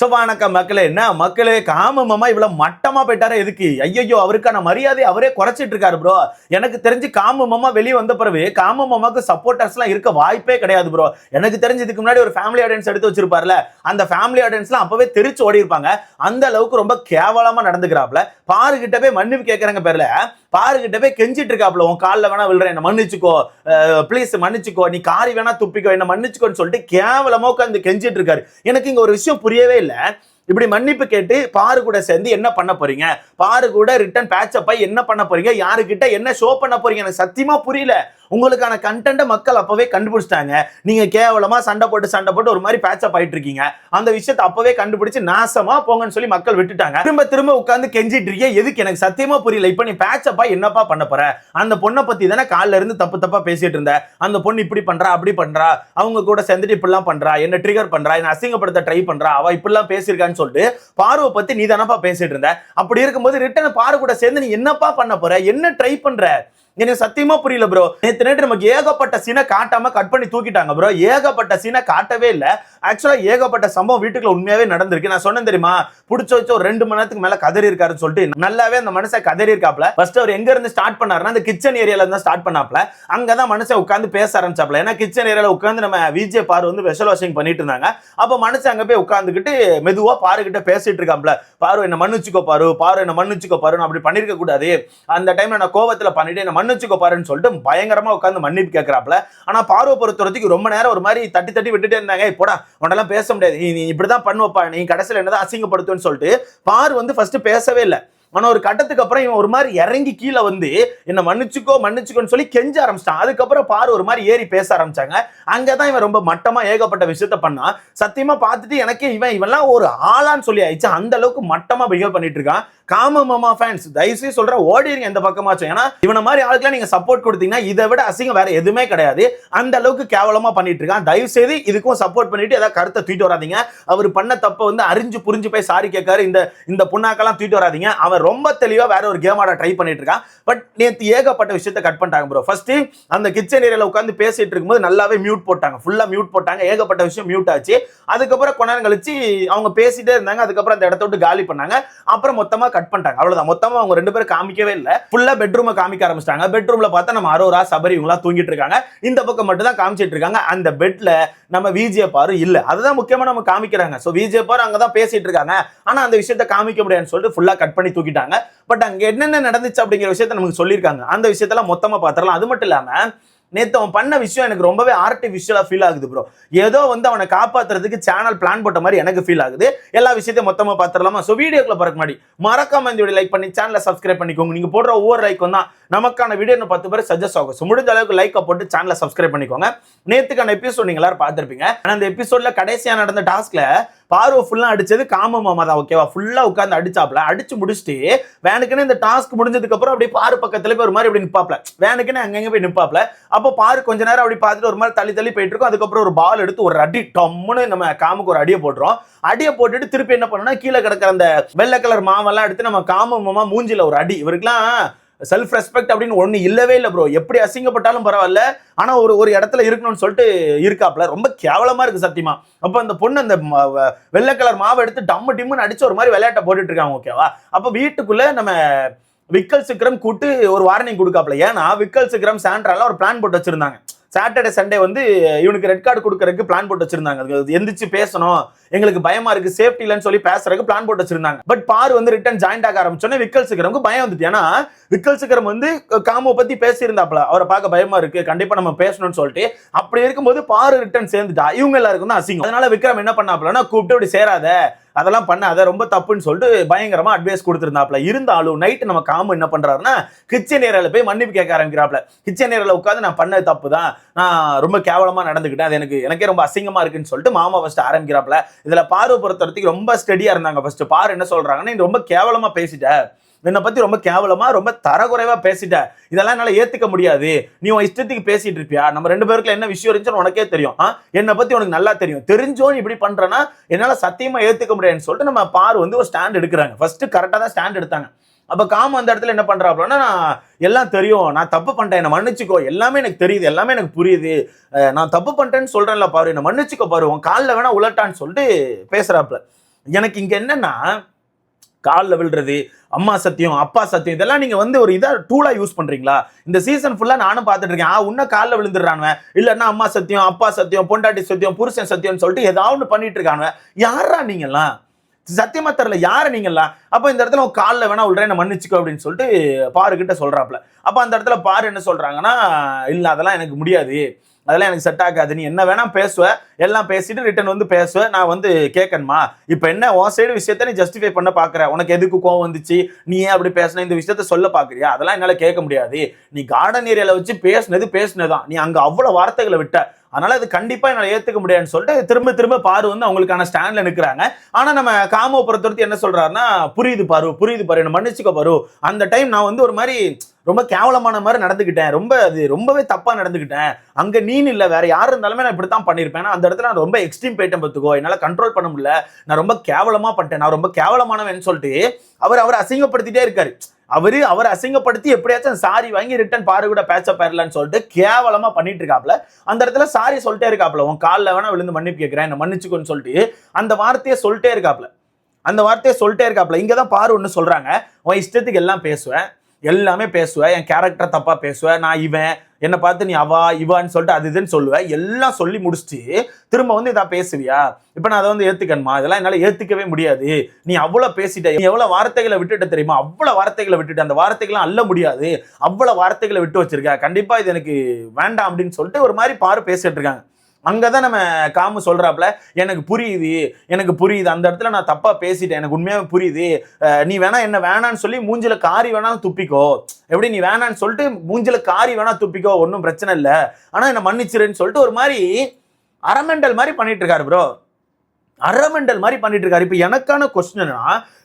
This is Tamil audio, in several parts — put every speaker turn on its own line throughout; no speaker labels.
ஸோ வணக்கம் மக்களே. என்ன? மக்களே காமமாமா இவ்வளவு மட்டமா போயிட்டாரா எதுக்கு? ஐயையோ அவருக்கான மரியாதை அவரே குறைச்சிட்டு இருக்காரு ப்ரோ எனக்கு தெரிஞ்சு காமமாமா வெளியே வந்த பிறகு காமமாமாக்கு சப்போர்ட்டர்ஸ்லாம் இருக்க வாய்ப்பே கிடையாது ப்ரோ எனக்கு தெரிஞ்சு இதுக்கு முன்னாடி ஒரு ஃபேமிலி ஆடியன்ஸ் எடுத்து வச்சிருப்பார்ல அந்த ஃபேமிலி ஆடியன்ஸ்லாம் அப்பவே தெரிச்சு ஓடி இருப்பாங்க அந்த அளவுக்கு ரொம்ப கேவலமா நடந்துக்கிறாப்ல பாருக்கிட்ட போய் மன்னிப்பு கேட்கறாங்க பேர்ல. பாருக்கிட்ட போய் கெஞ்சிட்டு இருக்காப்ல உன் காலில் வேணா விழுறேன் என்ன மன்னிச்சுக்கோ. ப்ளீஸ் மன்னிச்சுக்கோ. நீ காரி வேணா துப்பிக்கோ என்ன மன்னிச்சுக்கோன்னு சொல்லிட்டு கேவலமா உட்காந்து கெஞ்சிட்டு இருக்காரு. எனக்கு இங்க ஒரு விஷயம் புரியவே இல்லை. இப்படி மன்னிப்பு கேட்டு பாரு கூட சேர்ந்து என்ன பண்ண போறீங்க? பாரு கூட ரிட்டர்ன் பேட்சப் ஆகி என்ன பண்ண போறீங்க? யாருக்கிட்ட என்ன ஷோ பண்ண போறீங்க? எனக்கு சத்தியமா புரியல. உங்களுக்கான கண்டென்ட்டை மக்கள் அப்பவே கண்டுபிடிச்சிட்டாங்க. நீங்க கேவலமா சண்டை போட்டு சண்டை போட்டு ஒரு மாதிரி பேச்சப் ஆயிட்டு இருக்கீங்க அந்த விஷயத்தை அப்பவே கண்டுபிடிச்சு நாசமா போங்கன்னு சொல்லி மக்கள் விட்டுட்டாங்க. திரும்ப திரும்ப உட்காந்து கெஞ்சிட்டு இருக்கே எதுக்கு எனக்கு சத்தியமா புரியல. இப்போ நீ பேச்சப்பா என்னப்பா பண்ண போற? அந்த பொண்ணை பத்தி தானே காலில இருந்து தப்பு தப்பா பேசிட்டு இருந்த. அந்த பொண்ணு இப்படி பண்றா அப்படி பண்றா அவங்க கூட சேர்ந்துட்டு இப்படிலாம் பண்றா என்ன ட்ரிகர் பண்றா என்ன அசிங்கப்படுத்த ட்ரை பண்றா அவ இப்படிலாம் பேசியிருக்கான்னு சொல்லிட்டு பார்வை பத்தி நீ தானப்பா பேசிட்டு இருந்த. அப்படி இருக்கும்போது ரிட்டன் பாரு கூட சேர்ந்து நீ என்னப்பா பண்ண போற? என்ன ட்ரை பண்ற? எனக்கு சத்தியமா புரியல ப்ரோ நேற்று நேற்று நமக்கு ஏகப்பட்ட சீனை காட்டாம கட் பண்ணி தூக்கிட்டாங்க ப்ரோ ஏகப்பட்ட சீனை காட்டவே இல்லை. ஆக்சுவலா ஏகப்பட்ட சம்பவம் வீட்டுக்குள்ள உண்மையாவே நடந்திருக்கு. நான் சொன்னேன் தெரியுமா? பிடிச்ச வச்சு ஒரு ரெண்டு மணி நேரத்துக்கு மேல கதறி இருக்காருன்னு சொல்லிட்டு நல்லாவே அந்த மனுஷன் கதறி இருக்காப்ல ஃபர்ஸ்ட் அவர் எங்க இருந்து ஸ்டார்ட் பண்ணாருன்னா அந்த கிச்சன் ஏரியால இருந்து ஸ்டார்ட் பண்ணாப்ல அங்கதான் மனுஷன் உட்காந்து பேச ஆரம்பிச்சாப்ல ஏன்னா கிச்சன் ஏரியால உட்காந்து நம்ம விஜே பார் வந்து வெஷல் வாஷிங் பண்ணிட்டு இருந்தாங்க. அப்ப மனுஷன் அங்க போய் உட்காந்துக்கிட்டு மெதுவா பாரு கிட்ட பேசிட்டு இருக்காப்ல பாரு என்ன மன்னிச்சுக்கோ பாரு. பாரு என்ன மன்னிச்சுக்கோ பாரு அப்படி பண்ணிருக்க கூடாது அந்த டைம்ல நான் கோவத்துல பண்ணிட்டு என்ன மன்னிச்சுக்கோ பாருன்னு சொல்லிட்டு பயங்கரமா உட்காந்து மன்னிப்பு கேட்கறாப்ல ஆனா பார்வை பொறுத்த வரைக்கும் ரொம்ப நேரம் ஒரு மாதிரி தட்டி தட்டி விட்டுட்டே இருந்தாங்க. "ஏய், போடா உன்னெல்லாம் பேச முடியாது. நீ நீ இப்படிதான் பண்ணுவப்பா. நீ கடைசியில் என்னதான் அசிங்கப்படுத்துன்னு சொல்லிட்டு பார் வந்து ஃபர்ஸ்ட் பேசவே இல்லை. ஆனா ஒரு கட்டத்துக்கு அப்புறம் இவன் ஒரு மாதிரி இறங்கி கீழே வந்து என்ன மன்னிச்சுக்கோ மன்னிச்சுக்கோன்னு சொல்லி கெஞ்ச ஆரம்பிச்சிட்டான். அதுக்கப்புறம் பாரு ஒரு மாதிரி ஏறி பேச ஆரம்பிச்சாங்க. அங்கதான் இவன் ரொம்ப மட்டமா ஏகப்பட்ட விஷயத்த பண்ணான். சத்தியமா பார்த்துட்டு எனக்கே இவன் இவன்லாம் ஒரு ஆளான்னு சொல்லி ஆயிடுச்சு அந்த அளவுக்கு மட்டமா பிஹேவ் பண்ணிட்டு இருக்கான். காம மாமா ஃபேன்ஸ் தயவுசெய்து சொல்ற ஓடிடுங்க எந்த பக்கமாச்சும். ஏன்னா இவன மாதிரி ஆளுக்குலாம் நீங்க சப்போர்ட் கொடுத்தீங்கன்னா இதை விட அசிங்கம் வேற எதுவுமே கிடையாது. அந்த அளவுக்கு கேவலமா பண்ணிட்டு இருக்கான். தயவு செய்து இதுக்கும் சப்போர்ட் பண்ணிட்டு ஏதாவது கருத்தை தூக்கிட்டு வராதிங்க. அவர் பண்ண தப்ப வந்து அறிஞ்சு புரிஞ்சு போய் சாரி கேட்காரு. இந்த இந்த புண்ணாக்கெல்லாம் தூக்கிட்டு வராதீங்க. அவன் ரொம்ப தெளிவா வேற ஒரு கேம் ஆட ட்ரை பண்ணிட்டு இருக்கான். பட் நேத்து ஏகப்பட்ட விஷயத்த கட் பண்ணிட்டாங்க ப்ரோ ஃபர்ஸ்ட் அந்த கிச்சன் ஏரியால உட்காந்து பேசிட்டு இருக்கும்போது நல்லாவே மியூட் போட்டாங்க. ஃபுல்லா மியூட் போட்டாங்க. ஏகப்பட்ட விஷயம் மியூட் ஆச்சு. அதுக்கப்புறம் கொஞ்ச கழிச்சு அவங்க பேசிட்டே இருந்தாங்க. அதுக்கப்புறம் அந்த இடத்த விட்டு காலி பண்ணாங்க. அப்புறம் மொத்தமா கட் பண்ணிட்டாங்க. அவ்வளவுதான். மொத்தமா அவங்க ரெண்டு பேரும் காமிக்கவே இல்லை. ஃபுல்லா பெட்ரூமை காமிக்க ஆரம்பிச்சிட்டாங்க. பெட்ரூம்ல பார்த்தா நம்ம அரோரா சபரி இவங்கலாம் தூங்கிட்டு இருக்காங்க. இந்த பக்கம் மட்டும் தான் காமிச்சிட்டு இருக்காங்க. அந்த பெட்ல நம்ம விஜே பாரு இல்ல. அதுதான் முக்கியமா நம்ம காமிக்கிறாங்க. சோ விஜே பாரு அங்கதான் பேசிட்டு இருக்காங்க. ஆனா அந்த விஷயத்த காமிக்க முடியாதுன்னு சொல்லிட்டு ஃபுல்லா கட் பண்ணி தூக்கிட்டாங்க. பட் அங்க என்னென்ன நடந்துச்சு அப்படிங்கிற விஷயத்த நமக்கு சொல்லியிருக்காங்க. அந்த விஷயத்தெல்லாம் மொத்தமா பாத்திரலாம் அது மட்டும் இல்லாம நேற்று அவன் பண்ண விஷயம் எனக்கு ரொம்பவே ஆர்டிஃபிஷியலா ஃபீல் ஆகுது ப்ரோ ஏதோ வந்து அவனை காப்பாத்துறதுக்கு சேனல் பிளான் போட்ட மாதிரி எனக்கு ஃபீல் ஆகுது. எல்லா விஷயத்தையும் மொத்தமாக பார்த்துடலாமா ஸோ வீடியோக்குள்ள பிறகு முன்னாடி மறக்காம இந்த வீடியோ லைக் பண்ணி சேனலை சப்ஸ்கிரைப் பண்ணிக்கோங்க. நீங்க போடுற ஒவ்வொரு லைக்கும் தான் நமக்கான வீடியோ பத்து பேர் சஜஸ்ட் ஆகும். ஸோ முடிஞ்ச அளவுக்கு லைக்கை போட்டு சேனலை சப்ஸ்கிரைப் பண்ணிக்கோங்க. நேற்றுக்கான எபிசோட் நீங்கள் எல்லாரும் பார்த்துருப்பீங்க. ஆனா அந்த எபிசோட்ல கடைசியாக நடந்த டாஸ்க்ல பார்வை ஃபுல்லா அடிச்சது காம மாமா தான் ஓகேவா ஃபுல்லா உட்காந்து அடிச்சாப்ல. அடிச்சு முடிச்சுட்டு வேனுக்குன்னு இந்த டாஸ்க் முடிஞ்சதுக்கு அப்புறம் அப்படியே பாரு பக்கத்துல போய் ஒரு மாதிரி அப்படி நிப்பாப்ல. வேனுக்குன்னு அங்கங்கே போய் நிப்பாப்ல. அப்போ பாரு கொஞ்ச நேரம் அப்படி பார்த்துட்டு ஒரு மாதிரி தள்ளி தள்ளி போயிட்டு இருக்கும் அதுக்கப்புறம் ஒரு பால் எடுத்து ஒரு அடி டம்முன்னு நம்ம காமுக்கு ஒரு அடியை போட்டுரும் அடியை போட்டுட்டு திருப்பி என்ன பண்ணணும்னா கீழே கிடக்கிற அந்த வெள்ளை கலர் மாவெல்லாம் எடுத்து நம்ம காம மூஞ்சில ஒரு அடி. இவருக்குலாம் செல்ஃப் ரெஸ்பெக்ட் அப்படின்னு ஒண்ணு இல்லவே இல்லை ப்ரோ எப்படி அசிங்கப்பட்டாலும் பரவாயில்ல. ஆனா ஒரு ஒரு இடத்துல இருக்கணும்னு சொல்லிட்டு இருக்காப்ல ரொம்ப கேவலமா இருக்கு சத்தியமா. அப்ப அந்த பொண்ணு அந்த வ- வெள்ளை கலர் மாவை எடுத்து டம்மு டிம்முன்னு அடிச்சு ஒரு மாதிரி விளையாட்டை போட்டுட்டு இருக்காங்க ஓகேவா அப்ப வீட்டுக்குள்ள நம்ம விக்கல் சிக்கரம் கூட்டு ஒரு வார்னிங் கொடுக்காப்ல ஏன்னா விக்கல் சிக்கரம் சாண்ட்ரால ஒரு பிளான் போட்டு வச்சிருந்தாங்க. சாட்டர்டே சண்டே வந்து இவனுக்கு ரெட் கார்டு கொடுக்கறதுக்கு பிளான் போட்டு வச்சிருந்தாங்க. அது எந்திரிச்சு பேசணும். எங்களுக்கு பயமா இருக்கு சேஃப்டி இல்லைன்னு சொல்லி பேசுறதுக்கு பிளான் போட்டு வச்சிருந்தாங்க. பட் பாரு வந்து ரிட்டர்ன் ஜாயின்ட் ஆக ஆரம்பிச்சோன்னே விக்கல் சிக்கரமுக்கு பயம் வந்துட்டு ஏன்னா விக்கல் சிக்கரம் வந்து காமோ பத்தி பேசியிருந்தாப்ல அவரை பார்க்க பயமா இருக்கு கண்டிப்பா நம்ம பேசணும்னு சொல்லிட்டு. அப்படி இருக்கும்போது பாரு ரிட்டர்ன் சேர்ந்துட்டா. இவங்க எல்லாருக்கும் தான் அசிங்கம். அதனால விக்ரம் என்ன பண்ணாப்லன்னா கூப்பிட்டு இப்படி சேராத. அதெல்லாம் பண்ணாத ரொம்ப தப்புன்னு சொல்லிட்டு பயங்கரமா அட்வைஸ் கொடுத்துருந்தாப்ல இருந்தாலும் நைட்டு நம்ம காமு என்ன பண்றாருன்னா கிச்சன் ஏரியாவில் போய் மன்னிப்பு கேட்க ஆரம்பிக்கிறாப்ல கிச்சன் ஏரியாவில் உட்காந்து நான் பண்ணது தப்பு தான் நான் ரொம்ப கேவலமா நடந்துக்கிட்டேன். அது எனக்கு எனக்கே ரொம்ப அசிங்கமா இருக்குன்னு சொல்லிட்டு மாமா ஃபர்ஸ்ட் ஆரம்பிக்கிறாப்ல இதுல பார்வை பொறுத்த வரைக்கும் ரொம்ப ஸ்டெடியா இருந்தாங்க ஃபர்ஸ்ட் பாரு என்ன சொல்றாங்கன்னா நீ ரொம்ப கேவலமா பேசிட்ட. என்னை பத்தி ரொம்ப கேவலமா ரொம்ப தரக்குறைவா பேசிட்ட. இதெல்லாம் என்னால ஏத்துக்க முடியாது. நீ உன் இஷ்டத்துக்கு பேசிட்டு இருப்பியா? நம்ம ரெண்டு பேருக்குள்ள என்ன விஷயம் இருந்துச்சுன்னு உனக்கே தெரியும். ஆ? என்னை பத்தி உனக்கு நல்லா தெரியும். தெரிஞ்சோ நீ இப்படி பண்ணுறேன்னா என்னால சத்தியமா ஏத்துக்க முடியாதுன்னு சொல்லிட்டு நம்ம பார் வந்து ஒரு ஸ்டாண்ட் எடுக்கிறாங்க. ஃபர்ஸ்ட் கரெக்டா தான் ஸ்டாண்ட் எடுத்தாங்க. அப்ப காம அந்த இடத்துல என்ன பண்றாப்லன்னா நான் எல்லாம் தெரியும். நான் தப்பு பண்ணிட்டேன். என்ன மன்னிச்சுக்கோ. எல்லாமே எனக்கு தெரியுது. எல்லாமே எனக்கு புரியுது. நான் தப்பு பண்ணிட்டேன்னு சொல்றேன்ல பாரு. என்ன மன்னிச்சுக்கோ பாரு. உன் காலில் வேணா உலட்டான்னு சொல்லிட்டு பேசுறாப்ல. எனக்கு இங்க என்னன்னா காலில் விழுறது அம்மா சத்தியம் அப்பா சத்தியம் இதெல்லாம் நீங்க வந்து ஒரு இதாக டூலா யூஸ் பண்றீங்களா? இந்த சீசன் ஃபுல்லா நானும் பார்த்துட்டு இருக்கேன். ஆ உன்ன காலில் விழுந்துடுறானுவன் இல்லைன்னா அம்மா சத்தியம் அப்பா சத்தியம் பொண்டாட்டி சத்தியம் புருஷன் சத்தியம்னு சொல்லிட்டு ஏதாவது ஒன்று பண்ணிட்டு இருக்கானுவன் யாரா நீங்கெல்லாம்? சத்தியமா தரல யாரு நீங்களா அப்போ இந்த இடத்துல உன் காலில் வேணா உள்ள என்ன மன்னிச்சுக்கோ அப்படின்னு சொல்லிட்டு பாரு சொல்றாப்ல அப்போ அந்த இடத்துல பாரு என்ன சொல்றாங்கன்னா இல்லை அதெல்லாம் எனக்கு முடியாது. அதெல்லாம் எனக்கு செட் ஆகாது. நீ என்ன வேணா பேசுவ. எல்லாம் பேசிட்டு ரிட்டர்ன் வந்து பேசுவ. நான் வந்து கேட்கணுமா இப்போ என்ன உன் சைடு விஷயத்த நீ ஜஸ்டிஃபை பண்ண பாக்குற? உனக்கு எதுக்கு கோவம் வந்துச்சு? நீ ஏன் அப்படி பேசின? இந்த விஷயத்த சொல்ல பாக்குறியா? அதெல்லாம் என்னால கேட்க முடியாது. நீ கார்டன் ஏரியால வச்சு பேசுனது பேசினதான் நீ அங்க அவ்வளவு வார்த்தைகளை விட்ட. அதனால அது கண்டிப்பா என்னால் ஏத்துக்க முடியாதுன்னு சொல்லிட்டு திரும்ப திரும்ப பாரு வந்து அவங்களுக்கான ஸ்டாண்ட்ல நிக்கிறாங்க. ஆனா நம்ம காமோ பொறுத்தவரைக்கும் என்ன சொல்றாருன்னா புரியுது பாரு புரியுது பாரு என்ன மன்னிச்சுக்க பாரு. அந்த டைம் நான் வந்து ஒரு மாதிரி ரொம்ப கேவலமான மாதிரி நடந்துக்கிட்டேன் ரொம்ப அது ரொம்பவே தப்பா நடந்துக்கிட்டேன் அங்க நீன் இல்லை வேற யார் இருந்தாலுமே நான் இப்படித்தான் பண்ணிருப்பேன் ஆனா அந்த இடத்துல நான் ரொம்ப எக்ஸ்ட்ரீம் போயிட்டேன் பார்த்துக்கோ. என்னால கண்ட்ரோல் பண்ண முடியல. நான் ரொம்ப கேவலமா பண்ணிட்டேன். நான் ரொம்ப கேவலமானவன் சொல்லிட்டு அவர் அவர் அசிங்கப்படுத்திட்டே இருக்காரு. அவர் அவர் அசிங்கப்படுத்தி எப்படியாச்சும் சாரி வாங்கி ரிட்டர்ன் பாரு கூட பேச்ச பேரலன்னு சொல்லிட்டு கேவலமாக பண்ணிட்டு இருக்காப்ல. அந்த இடத்துல சாரி சொல்லிட்டே இருக்காப்ல. உன் காலில் வேணா விழுந்து மன்னிப்பு கேட்குறேன் என்ன மன்னிச்சுக்கோன்னு சொல்லிட்டு அந்த வார்த்தையை சொல்லிட்டே இருக்காப்ல. அந்த வார்த்தையை சொல்லிட்டே இருக்காப்ல. இங்கே தான் பாரு ஒன்று சொல்கிறாங்க உன் இஷ்டத்துக்கு எல்லாம் பேசுவேன். எல்லாமே பேசுவேன். என் கேரக்டர் தப்பாக பேசுவேன். நான் இவன். என்னை பார்த்து நீ அவா இவான்னு சொல்லிட்டு அது இதுன்னு சொல்லுவேன். எல்லாம் சொல்லி முடிச்சுட்டு திரும்ப வந்து இதான் பேசுவியா? இப்போ நான் அதை வந்து ஏற்றுக்கணுமா இதெல்லாம் என்னால் ஏற்றுக்கவே முடியாது. நீ அவ்வளோ பேசிட்ட நீ எவ்வளோ வார்த்தைகளை விட்டுட்ட தெரியுமா? அவ்வளோ வார்த்தைகளை விட்டுட்டு. அந்த வார்த்தைகள்லாம் அள்ள முடியாது. அவ்வளோ வார்த்தைகளை விட்டு வச்சிருக்க. கண்டிப்பாக இது எனக்கு வேண்டாம் அப்படின்னு சொல்லிட்டு ஒரு மாதிரி பாரு பேசிட்டு இருக்காங்க. அங்கே தான் நம்ம காமு சொல்கிறாப்புல எனக்கு புரியுது எனக்கு புரியுது. அந்த இடத்துல நான் தப்பாக பேசிட்டேன் எனக்கு உண்மையாகவே புரியுது. நீ வேணா என்ன வேணான்னு சொல்லி மூஞ்சில் காரி வேணாலும் துப்பிக்கோ. எப்படி நீ வேணான்னு சொல்லிட்டு மூஞ்சில் காரி வேணா துப்பிக்கோ ஒன்றும் பிரச்சனை இல்லை. ஆனால் என்னை மன்னிச்சிருன்னு சொல்லிட்டு ஒரு மாதிரி அரமெண்டல் மாதிரி பண்ணிட்டு இருக்காரு ப்ரோ அரமெண்டல் மாதிரி பண்ணிட்டு இருக்காரு. இப்போ எனக்கான கொஸ்டின்னா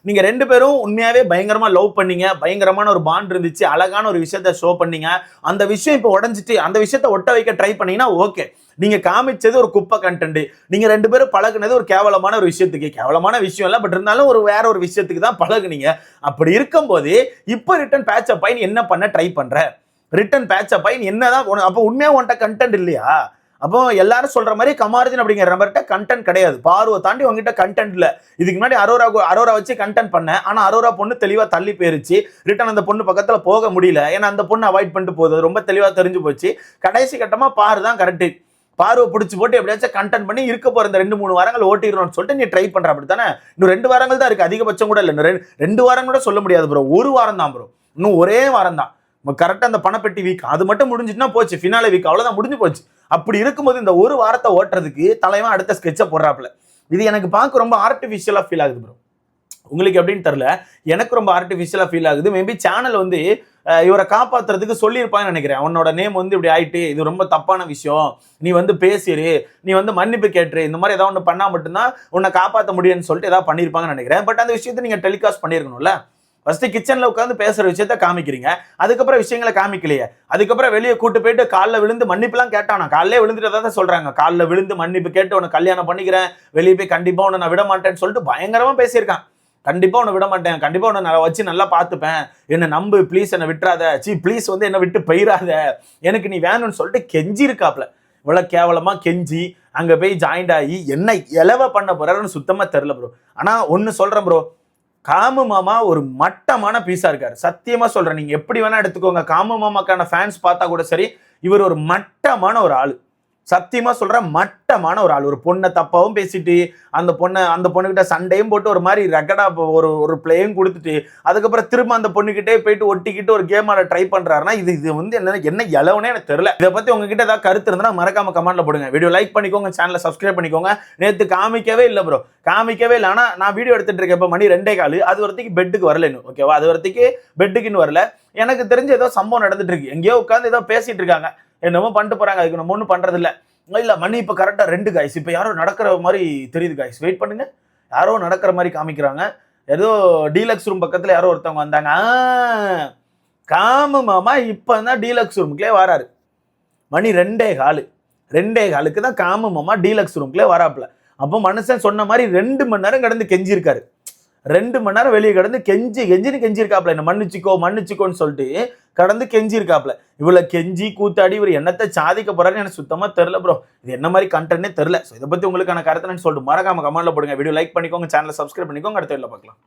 நீங்கள் ரெண்டு பேரும் உண்மையாகவே பயங்கரமாக லவ் பண்ணீங்க. பயங்கரமான ஒரு பாண்ட் இருந்துச்சு. அழகான ஒரு விஷயத்த ஷோ பண்ணீங்க. அந்த விஷயம் இப்போ உடஞ்சிட்டு அந்த விஷயத்த ஒட்ட வைக்க ட்ரை பண்ணீங்கன்னா ஓகே நீங்க காமிச்சது ஒரு குப்பை கண்டென்ட் நீங்க ரெண்டு பேரும் பழகுனது ஒரு கேவலமான ஒரு விஷயத்துக்கு. கேவலமான விஷயம் இல்லை பட் இருந்தாலும் ஒரு வேற ஒரு விஷயத்துக்கு தான் பழகுனீங்க. அப்படி இருக்கும்போது இப்போ ரிட்டன் பேட்ச் அப் ஆகி நீ என்ன பண்ண ட்ரை பண்ற? ரிட்டன் பேட்ச் அப் ஆகி என்ன என்னதான் உன- அப்போ உண்மையாக உன்ட்ட கண்டென்ட் இல்லையா? அப்போ எல்லாரும் சொல்ற மாதிரி கமார்ஜின் அப்படிங்கிற நம்பர்கிட்ட கண்டென்ட் கிடையாது. பார்வை தாண்டி உங்ககிட்ட கண்டென்ட் இல்லை. இதுக்கு முன்னாடி அரோரா அரோரா வச்சு கண்டென்ட் பண்ணேன். ஆனால் அரோரா பொண்ணு தெளிவாக தள்ளி போயிருச்சு. ரிட்டன் அந்த பொண்ணு பக்கத்தில் போக முடியல. ஏன்னா அந்த பொண்ணு அவாய்ட் பண்ணிட்டு போகுது. ரொம்ப தெளிவாக தெரிஞ்சு போச்சு. கடைசி கட்டமாக பாரு தான் கரெக்டு பார்வை பிடிச்சி போட்டு எப்படியாச்சும் கண்டென்ட் பண்ணி இருக்க போற இந்த ரெண்டு மூணு வாரங்கள் ஓட்டிடணும்னு சொல்லிட்டு நீ ட்ரை பண்ற அப்படி தானே இன்னும் ரெண்டு வாரங்கள் தான் இருக்கு. அதிகபட்சம் கூட இல்லை. ரெண்டு- ரெண்டு வாரம் கூட சொல்ல முடியாது ப்ரோ ஒரு வாரம் தான் ப்ரோ இன்னும் ஒரே வாரம் தான். கரெக்டாக அந்த பணப்பெட்டி வீக் அது மட்டும் முடிஞ்சிட்டுனா போச்சு. ஃபினாலே வீக் அவ்வளோதான் முடிஞ்சு போச்சு. அப்படி இருக்கும்போது இந்த ஒரு வாரத்தை ஓட்டுறதுக்கு தலைவன் அடுத்த ஸ்கெட்சை போடுறாப்புல. இது எனக்கு பார்க்க ரொம்ப ஆர்டிஃபிஷியலாக ஃபீல் ஆகுது ப்ரோ உங்களுக்கு எப்படின்னு தெரில எனக்கு ரொம்ப ஆர்டிஃபிஷியலாக ஃபீல் ஆகுது. மேபி சேனல் வந்து இவரை காப்பாத்துறதுக்கு சொல்லியிருப்பான்னு நினைக்கிறேன். உன்னோட நேம் வந்து இப்படி ஆயிட்டு இது ரொம்ப தப்பான விஷயம். நீ வந்து பேசிரு நீ வந்து மன்னிப்பு கேட்டுரு இந்த மாதிரி ஏதாவது ஒன்று பண்ணால் மட்டும்தான் உன்னை காப்பாற்ற முடியும்னு சொல்லிட்டு ஏதாவது பண்ணியிருப்பாங்கன்னு நினைக்கிறேன். பட் அந்த விஷயத்தை நீங்கள் டெலிகாஸ்ட் பண்ணியிருக்கணும்ல. ஃபர்ஸ்ட் கிச்சன்ல உட்காந்து பேசுற விஷயத்த காமிக்கிறீங்க. அதுக்கப்புறம் விஷயங்களை காமிக்கலையே. அதுக்கப்புறம் வெளியே கூட்டு போயிட்டு காலில் விழுந்து மன்னிப்புலாம் கேட்டானா? காலையிலே விழுந்துட்டு தான் சொல்றாங்க. காலில் விழுந்து மன்னிப்பு கேட்டு உனக்கு கல்யாணம் பண்ணிக்கிறேன். வெளியே போய் கண்டிப்பா உன்னை நான் விட மாட்டேன்னு சொல்லிட்டு பயங்கரமா பேசியிருக்கான். கண்டிப்பாக உன்னை விட மாட்டேன். கண்டிப்பாக உன்னை நான் வச்சு நல்லா பார்த்துப்பேன். என்னை நம்பு ப்ளீஸ் என்னை விட்டுறாத. சி ப்ளீஸ் வந்து என்னை விட்டு போயிடாத எனக்கு நீ வேணும்னு சொல்லிட்டு கெஞ்சி இருக்காப்ல இவ்வளோ கேவலமாக கெஞ்சி அங்கே போய் ஜாயிண்ட் ஆகி என்ன இலவ பண்ண போறாருன்னு சுத்தமாக தெரில ப்ரோ ஆனால் ஒன்று சொல்கிறேன் ப்ரோ காமு மாமா ஒரு மட்டமான பீஸாக இருக்கார். சத்தியமாக சொல்கிறேன் நீங்கள் எப்படி வேணால் எடுத்துக்கோங்க. காமு மாமாக்கான ஃபேன்ஸ் பார்த்தா கூட சரி இவர் ஒரு மட்டமான ஒரு ஆள். சத்தியமா சொல்கிற மட்டமான ஒரு ஆள். ஒரு பொண்ணை தப்பாவும் பேசிட்டு அந்த பொண்ணை அந்த பொண்ணுகிட்ட சண்டையும் போட்டு ஒரு மாதிரி ரெக்கடா ஒரு ஒரு பிளேயும் கொடுத்துட்டு அதுக்கப்புறம் திரும்ப அந்த பொண்ணுகிட்டே போயிட்டு ஒட்டிக்கிட்டு ஒரு கேம் ஆட ட்ரை பண்றாருன்னா இது இது வந்து என்ன என்ன இலவுனே எனக்கு தெரியல. இதை பத்தி உங்ககிட்ட ஏதாவது கருத்து இருந்தா மறக்காம கமெண்ட்ல போடுங்க. வீடியோ லைக் பண்ணிக்கோங்க சேனலை சப்ஸ்கிரைப் பண்ணிக்கோங்க. நேத்து காமிக்கவே இல்லை ப்ரோ காமிக்கவே இல்லை. ஆனா நான் வீடியோ எடுத்துட்டு இருக்கேன். இப்போ மணி ரெண்டே காலு. அது வரத்துக்கு பெட்டுக்கு வரல இன்னும். ஓகேவா அது வரத்துக்கு பெட்டுக்குன்னு வரல. எனக்கு தெரிஞ்ச ஏதோ சம்பவம் நடந்துட்டு இருக்கு. எங்கேயோ உட்காந்து ஏதோ பேசிட்டு இருக்காங்க. என்னமோ பண்ணிட்டு போறாங்க. அதுக்கு நம்ம ஒன்றும் பண்றது இல்லை மணி இப்போ கரெக்டாக ரெண்டு காய்ஸ் இப்போ யாரோ நடக்கிற மாதிரி தெரியுது காய்ஸ் வெயிட் பண்ணுங்க. யாரோ நடக்கிற மாதிரி காமிக்கிறாங்க. ஏதோ டீலக்ஸ் ரூம் பக்கத்தில் யாரோ ஒருத்தவங்க வந்தாங்க. ஆ, காமு மாமா இப்போ தான் டீலக்ஸ் ரூமுக்குள்ளே வராரு. மணி ரெண்டே காலு. ரெண்டே காலுக்கு தான் காமு மாமா டீலக்ஸ் ரூம்குள்ளே வராப்புல. அப்போ மனுஷன் சொன்ன மாதிரி ரெண்டு மணி நேரம் கடந்து கெஞ்சிருக்காரு. ரெண்டு மணி நேரம் வெளியே கடந்து கெஞ்சி கெஞ்சின்னு கெஞ்சிருக்காப்ல என்ன மன்னிச்சுக்கோ மன்னிச்சுக்கோன்னு சொல்லிட்டு கடந்து கெஞ்சி இருக்காப்ல இவ்வளவு கெஞ்சி கூத்தாடி இவர் என்னத்தை சாதிக்க போறாருன்னு எனக்கு சுத்தமா தெரியல ப்ரோ இது என்ன மாதிரி கண்டென்ட்னே தெரியல. ஸோ இதை பத்தி உங்களுக்கான கருத்துன்னு சொல்லிட்டு மறக்காம கமெண்ட்ல போடுங்க. வீடியோ லைக் பண்ணிக்கோங்க சேனலை சப்ஸ்கிரைப் பண்ணிக்கோங்க. அடுத்த வீடியோ பார்க்கலாம்.